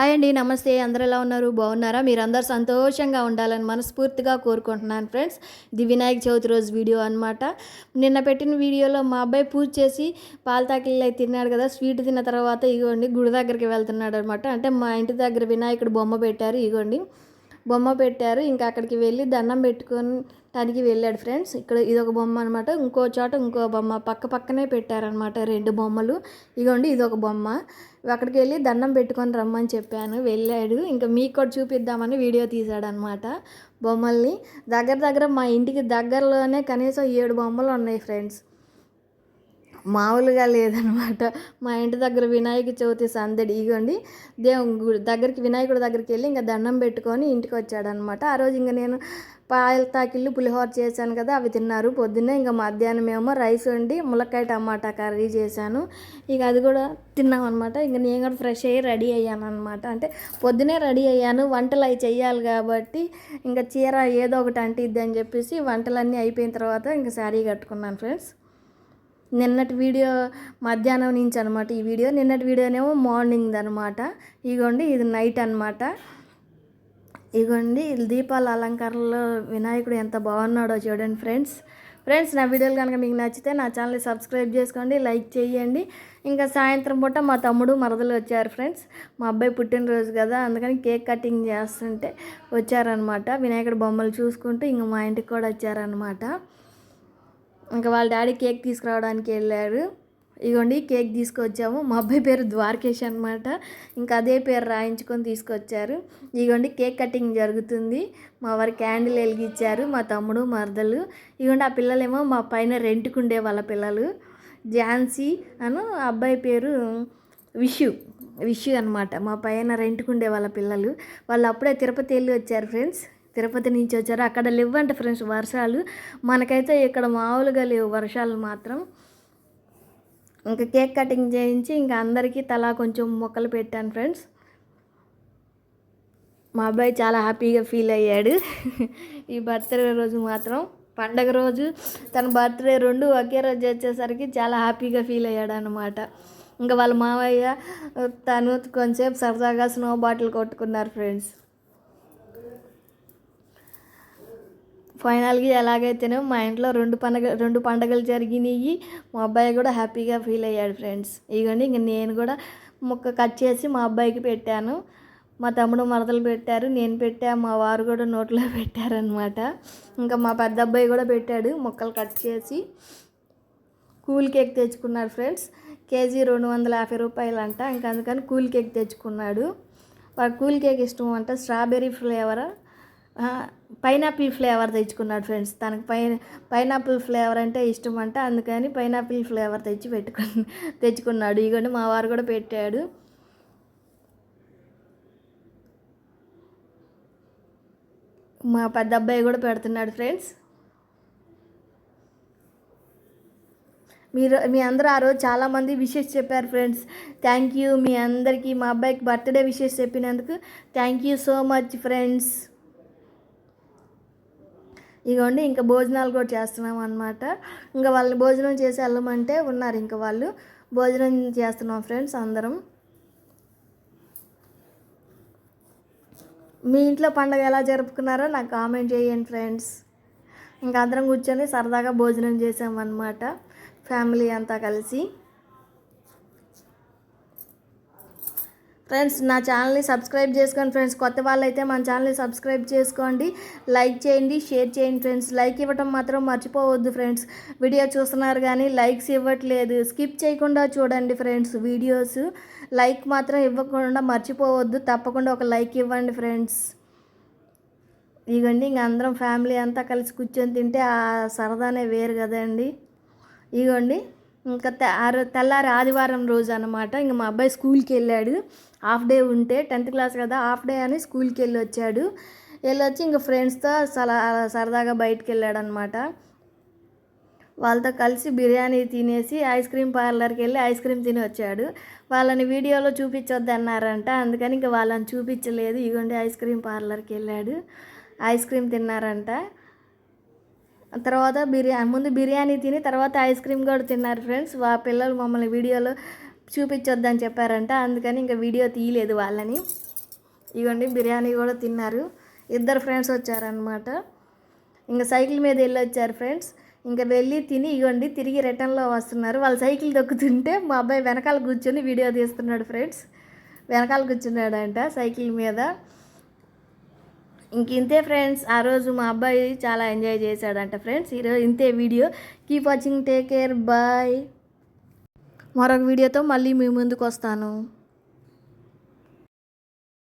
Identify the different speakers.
Speaker 1: Hi అండి నమస్తే. అందరు ఎలా ఉన్నారు? బాగున్నారా? మీరందరూ సంతోషంగా ఉండాలని మనస్ఫూర్తిగా కోరుకుంటున్నాను ఫ్రెండ్స్. ఇది వినాయక చవితి రోజు వీడియో అనమాట నిన్న పెట్టిన వీడియోలో మా అబ్బాయి పూజ చేసి పాల తాకిళ్ళు అయితే తిన్నాడు కదా స్వీట్ తిన్న తర్వాత ఇగోండి గుడి దగ్గరికి వెళ్తున్నాడు అనమాట అంటే మా ఇంటి దగ్గర వినాయకుడు బొమ్మ పెట్టారు ఇగోండి. బొమ్మ పెట్టారు ఇంకా అక్కడికి వెళ్ళి దండం పెట్టుకొని తనకి వెళ్ళాడు ఫ్రెండ్స్. ఇక్కడ ఇది ఒక బొమ్మ అనమాట ఇంకో చోట ఇంకో బొమ్మ. పక్క పక్కనే పెట్టారనమాట రెండు బొమ్మలు. ఇగోండి ఇదొక బొమ్మ. అక్కడికి వెళ్ళి దండం పెట్టుకొని రమ్మని చెప్పాను. వెళ్ళాడు. ఇంకా మీకు కూడా చూపిద్దామని వీడియో తీశాడనమాట బొమ్మల్ని. దగ్గర దగ్గర మా ఇంటికి దగ్గరలోనే కనీసం ఏడు బొమ్మలు ఉన్నాయి ఫ్రెండ్స్. మామూలుగా లేదనమాట. మా ఇంటి దగ్గర వినాయక చవితి సందడి ఇగోండి. దేవుని గుడి దగ్గరికి వినాయకుడి దగ్గరికి వెళ్ళి ఇంకా దండం పెట్టుకొని ఇంటికి వచ్చాడనమాట. ఆ రోజు ఇంకా నేను పాయల తాకిళ్ళు పులిహోర చేశాను కదా అవి తిన్నారు. పొద్దున్నే ఇంకా మధ్యాహ్నం ఏమో రైస్ వండి ములక్కాయ టమాటా కర్రీ చేశాను. ఇక అది కూడా తిన్నాం అనమాట. ఇంకా నేను కూడా ఫ్రెష్ అయ్యి రెడీ అయ్యాను అనమాట. అంటే పొద్దునే రెడీ అయ్యాను. వంటలు అవి చెయ్యాలి కాబట్టి ఇంకా చీర ఏదో ఒకటి అంటిద్ది అని చెప్పేసి వంటలన్నీ అయిపోయిన తర్వాత ఇంకా శారీ కట్టుకున్నాను ఫ్రెండ్స్. నిన్నటి వీడియో మధ్యాహ్నం నుంచి అనమాట ఈ వీడియో. నిన్నటి వీడియోనేమో మార్నింగ్ అనమాట ఇగోండి ఇది నైట్ అనమాట ఇగోండి దీపాల అలంకారంలో వినాయకుడు ఎంత బాగున్నాడో చూడండి ఫ్రెండ్స్. ఫ్రెండ్స్ నా వీడియోలు కనుక మీకు నచ్చితే నా ఛానల్ని సబ్స్క్రైబ్ చేసుకోండి లైక్ చేయండి. ఇంకా సాయంత్రం పూట మా తమ్ముడు మరదలు వచ్చారు ఫ్రెండ్స్. మా అబ్బాయి పుట్టినరోజు కదా అందుకని కేక్ కటింగ్ చేస్తుంటే వచ్చారనమాట వినాయకుడు బొమ్మలు చూసుకుంటూ ఇంక మా ఇంటికి కూడా వచ్చారనమాట ఇంకా వాళ్ళ డాడీ కేక్ తీసుకురావడానికి వెళ్ళారు. ఇగోండి కేక్ తీసుకొచ్చాము. మా అబ్బాయి పేరు ద్వారకేష్ అనమాట ఇంకా అదే పేరు రాయించుకొని తీసుకొచ్చారు. ఇగోండి కేక్ కటింగ్ జరుగుతుంది. మా వారి క్యాండిల్ వెలిగించారు మా తమ్ముడు మరదలు ఇగోండి ఆ పిల్లలేమో మా పైన రెంట్కుండే వాళ్ళ పిల్లలు. ఝాన్సీ అను అబ్బాయి పేరు విషు విషు అనమాట మా పైన రెంట్కుండే వాళ్ళ పిల్లలు. వాళ్ళు అప్పుడే తిరుపతి వెళ్ళి వచ్చారు ఫ్రెండ్స్. తిరుపతి నుంచి వచ్చారు. అక్కడ లేవంట ఫ్రెండ్స్ వర్షాలు. మనకైతే ఇక్కడ మామూలుగా లేవు వర్షాలు మాత్రం. ఇంకా కేక్ కటింగ్ చేయించి ఇంకా అందరికీ తలా కొంచెం మొక్కలు పెట్టాను ఫ్రెండ్స్. మా అబ్బాయి చాలా హ్యాపీగా ఫీల్ అయ్యాడు. ఈ బర్త్డే రోజు మాత్రం పండగ రోజు తన బర్త్డే రెండు ఒకే రోజు వచ్చేసరికి చాలా హ్యాపీగా ఫీల్ అయ్యాడు అనమాట ఇంకా వాళ్ళ మావయ్య తను కొంచెంసేపు సరదాగా స్నో బాటిల్ కొట్టుకున్నారు ఫ్రెండ్స్. ఫైనల్గా ఎలాగైతేనే మా ఇంట్లో రెండు పండగ రెండు పండగలు జరిగినాయి మా అబ్బాయి కూడా హ్యాపీగా ఫీల్ అయ్యాడు ఫ్రెండ్స్. ఇగోండి ఇంక నేను కూడా ముక్క కట్ చేసి మా అబ్బాయికి పెట్టాను. మా తమ్ముడు మరదలు పెట్టారు నేను పెట్టా మా వారు కూడా నోట్లో పెట్టారనమాట ఇంకా మా పెద్ద అబ్బాయి కూడా పెట్టాడు ముక్కలు కట్ చేసి. కూల్ కేక్ తెచ్చుకున్నాడు ఫ్రెండ్స్. కేజీ రెండు వందల యాభై రూపాయలు అంట ఇంకా అందుకని కూల్ కేక్ తెచ్చుకున్నాడు. వాడు కూల్ కేక్ ఇష్టం అంట స్ట్రాబెర్రీ ఫ్లేవర్? పైనాపిల్ ఫ్లేవర్ తెచ్చుకున్నాడు ఫ్రెండ్స్. తనకు పై పైనాపిల్ ఫ్లేవర్ అంటే ఇష్టం అంట. అందుకని పైనాపిల్ ఫ్లేవర్ తెచ్చి పెట్టుకు తెచ్చుకున్నాడు. ఇగోండి మా వారు కూడా పెట్టాడు. మా పెద్ద అబ్బాయి కూడా పెడుతున్నాడు ఫ్రెండ్స్. మీరు మీ అందరూ ఆ రోజు చాలామంది విషెస్ చెప్పారు ఫ్రెండ్స్. థ్యాంక్ యూ మీ అందరికీ. మా అబ్బాయికి బర్త్డే విషెస్ చెప్పినందుకు thank you so much friends. ఇగోండి ఇంకా భోజనాలు కూడా చేస్తున్నాం అనమాట ఇంకా వాళ్ళని భోజనం చేసి వెళ్ళమంటే ఉన్నారు ఇంకా వాళ్ళు. భోజనం చేస్తున్నాం ఫ్రెండ్స్ అందరం. మీ ఇంట్లో పండగ ఎలా జరుపుకున్నారో నాకు కామెంట్ చేయండి ఫ్రెండ్స్. ఇంకా అందరం కూర్చొని సరదాగా భోజనం చేసామన్నమాట ఫ్యామిలీ అంతా కలిసి. ఫ్రెండ్స్ నా ఛానల్ని సబ్స్క్రైబ్ చేసుకోండి ఫ్రెండ్స్. కొత్త వాళ్ళైతే మన ఛానల్ని సబ్స్క్రైబ్ చేసుకోండి. లైక్ చేయండి షేర్ చేయండి ఫ్రెండ్స్. లైక్ ఇవ్వటం మాత్రం మర్చిపోవద్దు ఫ్రెండ్స్. వీడియో చూస్తున్నారు కానీ లైక్స్ ఇవ్వట్లేదు. స్కిప్ చేయకుండా చూడండి ఫ్రెండ్స్ వీడియోస్. లైక్ మాత్రం ఇవ్వకుండా మర్చిపోవద్దు. తప్పకుండా ఒక లైక్ ఇవ్వండి ఫ్రెండ్స్. ఇగండి ఇంక అందరం ఫ్యామిలీ అంతా కలిసి కూర్చొని తింటే ఆ సరదానే వేరు కదండి. ఇగోండి. ఇంకా తెల్లారి ఆదివారం రోజు అనమాట ఇంకా మా అబ్బాయి స్కూల్కి వెళ్ళాడు. హాఫ్ డే ఉంటే టెన్త్ క్లాస్ కదా హాఫ్ డే అని స్కూల్కి వెళ్ళి వచ్చాడు. వెళ్ళొచ్చి ఇంకా ఫ్రెండ్స్తో సలా సరదాగా బయటికి వెళ్ళాడు అనమాట వాళ్ళతో కలిసి బిర్యానీ తినేసి ఐస్ క్రీమ్ పార్లర్కి వెళ్ళి ఐస్ క్రీమ్ తిని వచ్చాడు. వాళ్ళని వీడియోలో చూపించొద్దు అన్నారంట. అందుకని ఇంకా వాళ్ళని చూపించలేదు. ఇగోండి ఐస్ క్రీమ్ పార్లర్కి వెళ్ళాడు. ఐస్ క్రీమ్ తిన్నారంట. తర్వాత బిర్యానీ ముందు బిర్యానీ తిని తర్వాత ఐస్ క్రీమ్ కూడా తిన్నారు ఫ్రెండ్స్. వా పిల్లలు మమ్మల్ని వీడియోలో చూపించొద్దని చెప్పారంట. అందుకని ఇంకా వీడియో తీయలేదు వాళ్ళని. ఇగోండి బిర్యానీ కూడా తిన్నారు. ఇద్దరు ఫ్రెండ్స్ వచ్చారనమాట ఇంకా సైకిల్ మీద వెళ్ళి వచ్చారు ఫ్రెండ్స్. ఇంకా వెళ్ళి తిని ఇగోండి తిరిగి రిటర్న్లో వస్తున్నారు. వాళ్ళు సైకిల్ దొక్కుతుంటే మా అబ్బాయి వెనకాల కూర్చొని వీడియో తీస్తున్నాడు ఫ్రెండ్స్. వెనకాల కూర్చున్నాడంట సైకిల్ మీద. ఇంక ఇంతే ఫ్రెండ్స్ ఆ రోజు మా అబ్బాయి చాలా ఎంజాయ్ చేశాడంట ఫ్రెండ్స్. ఈరోజు ఇంతే video. Keep watching take care bye మరొక వీడియోతో మళ్ళీ మీ ముందుకు వస్తాను.